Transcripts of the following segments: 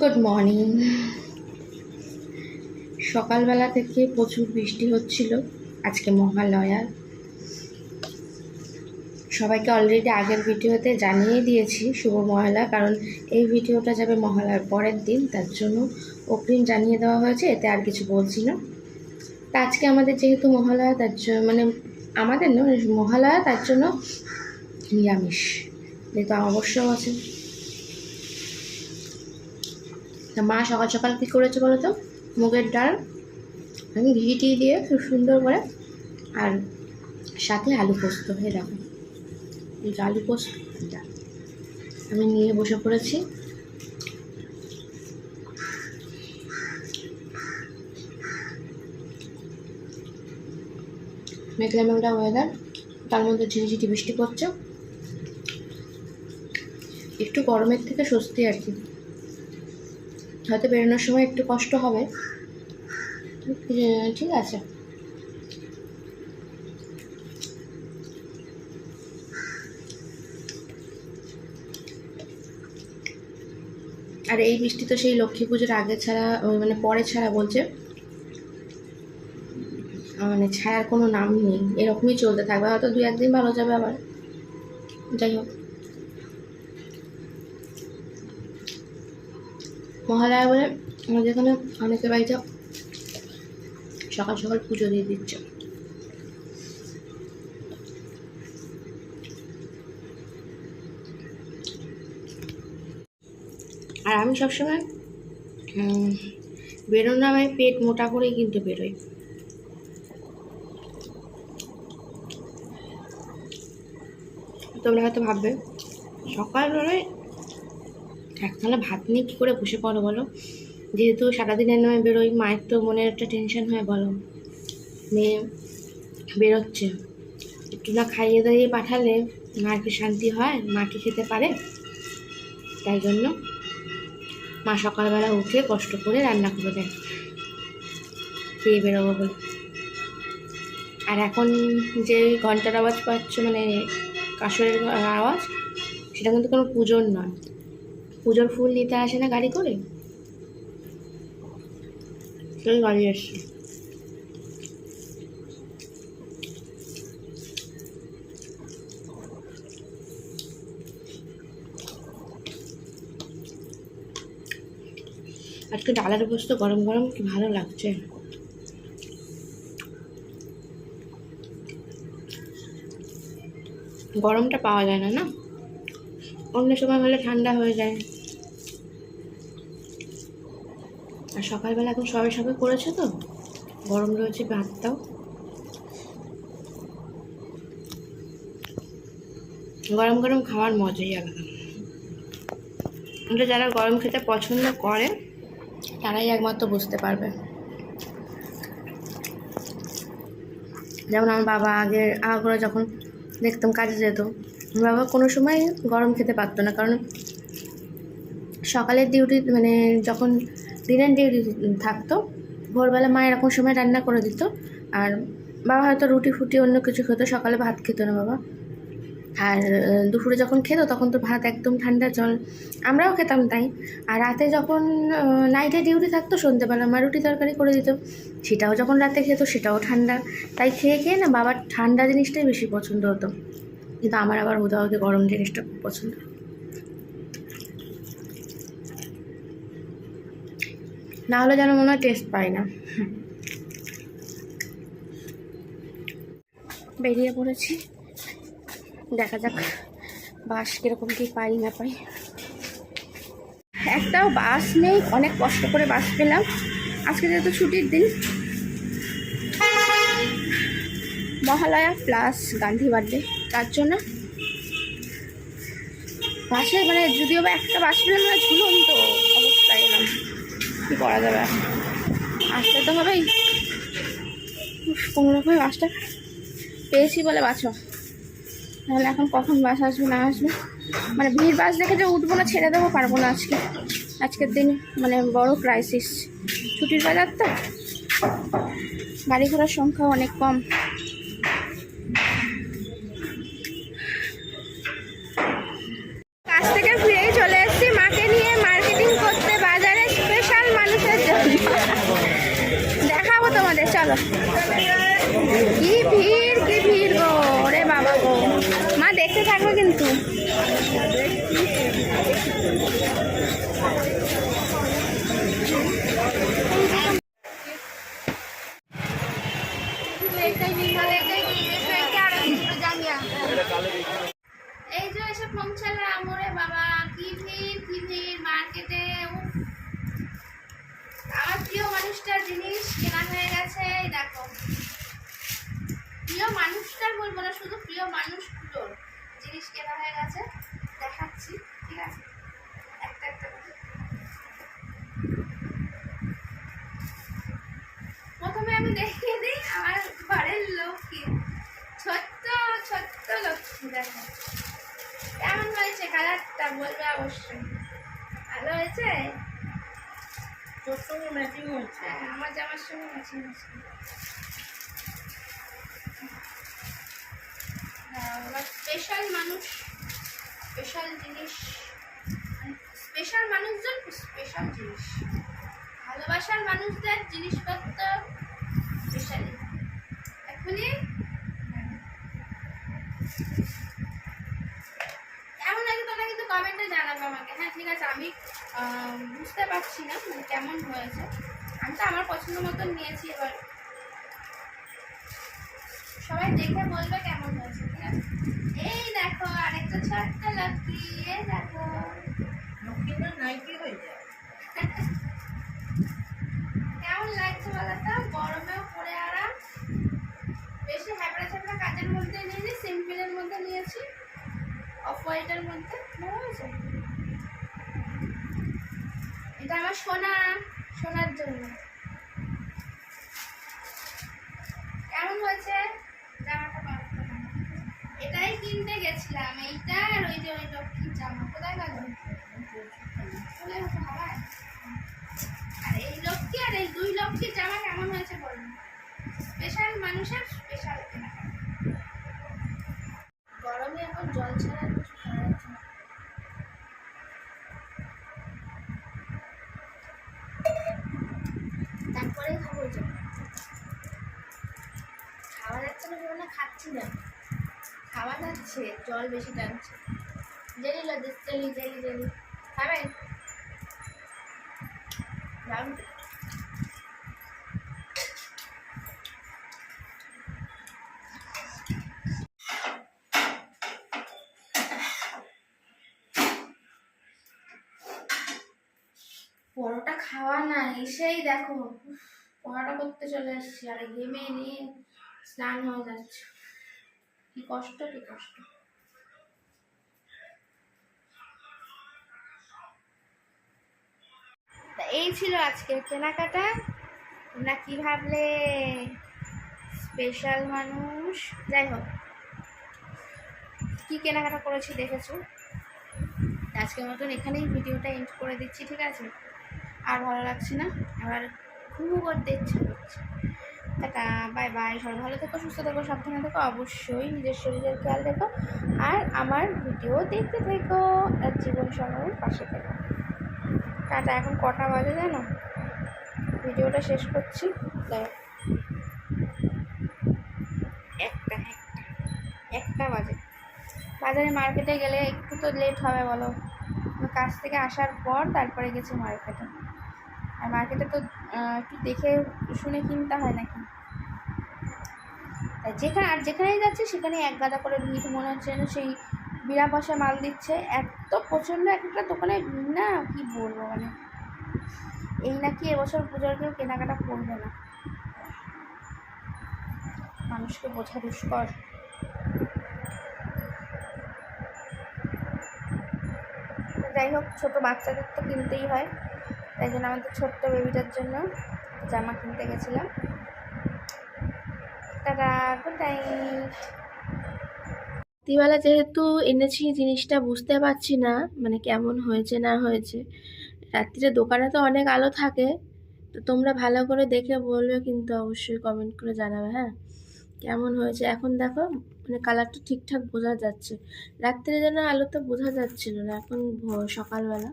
Good morning সকালবেলা থেকে প্রচুর বৃষ্টি হচ্ছিল, আজকে মহালয়ার সবাইকে অলরেডি আগের ভিডিওতে জানিয়ে দিয়েছি শুভ মহালয়া, কারণ এই ভিডিওটা যাবে মহালয়ার পরের দিন, তার জন্য অগ্রিম জানিয়ে দেওয়া হয়েছে, এতে আর কিছু বলছি না। তা আজকে আমাদের যেহেতু মহালয়া, তার জন্য মানে আমাদের নয়, মহালয়া তার জন্য নিরামিষ। যেহেতু অবশ্যও আছে। মা সকাল সকাল কী করেছে বলো তো? মুগের ডাল আমি ঘি টি দিয়ে খুব সুন্দর করে আর সাথে আলু পোস্ত হয়ে দেখো। এই আলু পোস্ত আমি নিয়ে বসে পড়েছি। মেঘলা মেঘলা ওয়েদার তার মধ্যে ঝিরিঝিরি বৃষ্টি পড়ছে। একটু গরমের থেকে স্বস্তি আর কি। হয়তো বেরোনোর সময় একটু কষ্ট হবে। ঠিক আছে। আর এই বৃষ্টি তো সেই লক্ষ্মী পুজোর আগে ছাড়া মানে পরে ছাড়া বলছে। মানে ছায়ার কোনো নাম নেই। এরকমই চলতে থাকবে। হয়তো দু একদিন ভালো যাবে আবার। যাই হোক। মহালয়া বলে আমাদের এখানে অনেকের বাড়িতে সকাল সকাল পুজো দিয়ে দিচ্ছে। আর আমি সবসময় বেরোনো আমি পেট মোটা করেই কিন্তু বেরোই। তোমরা হয়তো ভাববে, সকালবেলায় একখানা ভাত নিয়ে কী করে বসে পড়ো বলো। যেহেতু সারাদিনের নয় বেরোই, মায়ের তো মনের একটা টেনশন হয় বলো। মেয়ে বেরোচ্ছে। একটু না খাইয়ে দাইয়ে পাঠালে মার কি শান্তি হয়? মা কি খেতে পারে? তাই জন্য মা সকালবেলা উঠে কষ্ট করে রান্না করে দেয়। খেয়ে বেরোবো বলে। আর এখন যে ঘণ্টার আওয়াজ পাচ্ছ মানে কাশরের আওয়াজ, সেটা কিন্তু কোনো পুজোর নয়। পুজোর ফুল নিতে আসে না গাড়ি করে? সেই গাড়ি এসছে আজকে ডালের পোস্ত গরম গরম কি ভালো লাগছে। গরমটা পাওয়া যায় না না? অন্য সময় হলে ঠান্ডা হয়ে যায়। আর সকালবেলা এখন সবে সবে করেছে তো? গরম রয়েছে ভাতটাও গরম গরম খাওয়ার মজাই আলাদা। যারা গরম খেতে পছন্দ করে, তারাই একমাত্র বুঝতে পারবে। যেমন আমার বাবা আগে আগে যখন দেখতাম কাজে যেত বাবা কোনো সময় গরম খেতে পারতো না, কারণ সকালের ডিউটি মানে যখন দিনের ডিউটি থাকতো, ভোরবেলা মা এরকম সময় রান্না করে দিত, আর বাবা হয়তো রুটি ফুটি অন্য কিছু খেত, সকালে ভাত খেত না বাবা। আর দুপুরে যখন খেত, তখন তো ভাত একদম ঠান্ডা জল, আমরাও খেতাম তাই। আর রাতে যখন নাইটে ডিউটি থাকতো সন্ধ্যেবেলা মা রুটি তরকারি করে দিত। সেটাও যখন রাতে খেত, সেটাও ঠান্ডা। তাই খেয়ে খেয়ে না বাবার ঠান্ডা জিনিসটাই বেশি পছন্দ হতো। কিন্তু আমার আবার হুদা হুদে গরম জিনিসটা খুব পছন্দ। না হলে যেন মনে হয় টেস্ট পাই না। বেরিয়ে পড়েছি। দেখা যাক বাস কীরকম কি পাই না পাই। একটাও বাস নেই, অনেক কষ্ট করে বাস পেলাম। আজকে যেহেতু ছুটির দিন। মহালয়া প্লাস গান্ধী বার্থডে তার জন্য বাসে মানে যদিও বা একটা বাস পেলাম মানে ঝুলন্ত অবস্থায় এলাম। কী করা যাবে আসতে তো হবেই। কোনো রকমের বাসটা পেয়েছি বলে বাছো তাহলে এখন কখন বাস আসবে, না আসবে? মানে ভিড় বাস দেখে যে উঠবো না, ছেড়ে দেবো, পারব না আজকে। আজকের দিন মানে বড় ক্রাইসিস ছুটির বাজার তো? গাড়ি ঘোড়ার সংখ্যাও অনেক কম। এই যে এসে পৌঁছালাম, ওরে বাবা, কি ভিড় কি ভিড়, মার্কেটে আমার প্রিয় মানুষটার জিনিস কেনা হয়ে গেছে দেখো। প্রিয় মানুষটার বলব না, শুধু প্রিয় মানুষগুলোর জিনিস কেনা হয়ে গেছে। ঠিক আছে একটা একটা প্রথমে আমি দেখিয়ে দিই আমার ঘরের লক্ষ্মী। ছোট্ট ছোট্ট লক্ষ্মী দেখো। কেমন হয়েছে কালারটা বলবে অবশ্যই। ভালো হয়েছে? তোর সঙ্গে ম্যাচিং হয়েছে। হ্যাঁ আমার জামার সঙ্গে ম্যাচিং হয়েছে। স্পেশাল মানুষ। স্পেশাল জিনিস স্পেশাল মানুষজন স্পেশাল জিনিস। ভালোবাসার মানুষদের জিনিসপত্র স্পেশালি এখনই কেমন লাগে তোমরা কিন্তু কমেন্টে জানাবে আমাকে। হ্যাঁ ঠিক আছে, আমি বুঝতে পারছি না মানে কেমন হয়েছে। আমি তো আমার পছন্দ মতন নিয়েছি এবার। সবাই দেখে বলবে কেমন হয়েছে। এই দেখো আরেকটা ছোট্ট লক্ষ্মী এই দেখো। লক্ষ্মীটা নাইটি হয়ে যায়। কেমন লাগছে বলো তো? গরমেও পরে আরাম। বেশি হ্যাবড়া ছ্যাবড়া কাজের মধ্যে নিয়েছি সিম্পলের মধ্যে নিয়েছি। অফ হোয়াইটের মধ্যে। ভালো হয়েছে? এটা আমার সোনা সোনার জন্য। কেমন হয়েছে? গেছিলাম এইটা আর ওই যে ওই লক্ষ্মীর জামা। কোথায় গেল? আর এই লক্ষ্মী আর এই দুই লক্ষ্মীর জামা কেমন হয়েছে বলুন স্পেশাল মানুষের স্পেশাল গরমে এখন জল ছাড়া কিছু খাওয়া যাচ্ছে না। তারপরে খাব খাওয়া যাচ্ছে না সেখানে খাচ্ছি না। খাওয়া যাচ্ছে জল বেশি টানছে। জেলি লদিস জেলি জেলি জেলি। খাবেন দারুণ পরোটা খাওয়া না এসেই দেখো। পরোটা করতে চলে এসেছি, আর ঘেমে নিয়ে স্নান হয়ে যাচ্ছে। কি কষ্ট কি কষ্ট? এই ছিল আজকের কেনাকাটা। তোমরা কি ভাবলে? স্পেশাল মানুষ। যাই হোক, কি কেনাকাটা করেছি দেখেছ? আজকের মতন এখানেই ভিডিওটা এন্ড করে দিচ্ছি, ঠিক আছে? আর ভালো লাগছে না? আবার ঘুমো করতে ইচ্ছে করছে টাটা, বাই বাই। সবাই ভালো থেকো, সুস্থ থেকো, সাবধানে থেকো, অবশ্যই নিজের শরীরের খেয়াল রেখো আর আমার ভিডিও দেখতে থেকো, আর জীবন সঙ্গের পাশে থেকো। টাটা, এখন কটা বাজে জানো? ভিডিওটা শেষ করছি। দাঁড়াও। একটা একটা একটা বাজে। বাজারে মার্কেটে গেলে একটু তো লেট হবে বলো। কাজ থেকে আসার পর তারপরে গেছি মার্কেটে। আর মার্কেটে তো একটু দেখে শুনে কিনতে হয় নাকি? যেখানে আর যেখানেই যাচ্ছে সেখানে এক গাদা করে ভিড় মনে হচ্ছে যেন সেই বিনা পয়সা মাল দিচ্ছে। এত প্রচণ্ড এক একটা দোকানে না, কি বলব মানে? এই নাকি এবছর পুজোর কেউ কেনাকাটা করবে না। মানুষকে বোঝা দুষ্কর। যাই হোক, ছোটো বাচ্চাদের তো কিনতেই হয়। তাই জন্য আমাদের ছোট্ট বেবিটার জন্য জামা কিনতে গেছিলাম। টাটা গুড নাইট যেহেতু এনেছি জিনিসটা বুঝতে পারছি না মানে কেমন হয়েছে, না হয়েছে। রাত্রিরে দোকানে তো অনেক আলো থাকে, তো তোমরা ভালো করে দেখে বলবে কিন্তু অবশ্যই কমেন্ট করে জানাবে হ্যাঁ? কেমন হয়েছে? এখন দেখো মানে কালারটা ঠিকঠাক বোঝা যাচ্ছে। রাত্রে যেন আলো তো বোঝা যাচ্ছিল না, এখন সকালবেলা।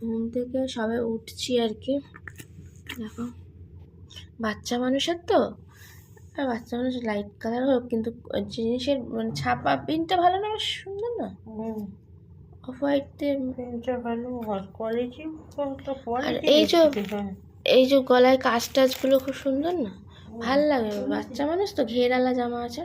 ঘুম থেকে সবে উঠছি আর কি। দেখো বাচ্চা মানুষের তো। আর বাচ্চা মানুষ লাইট কালার হোক কিন্তু জিনিসের মানে ছাপা প্রিন্টটা ভালো না সুন্দর না? অফ হোয়াইটে ভালো আর কোয়ালিটি এই যে- এই যে গলায় কাজ টাজগুলো খুব সুন্দর না? ভালো লাগে বাচ্চা মানুষ তো ঘেরালা জামা আছে।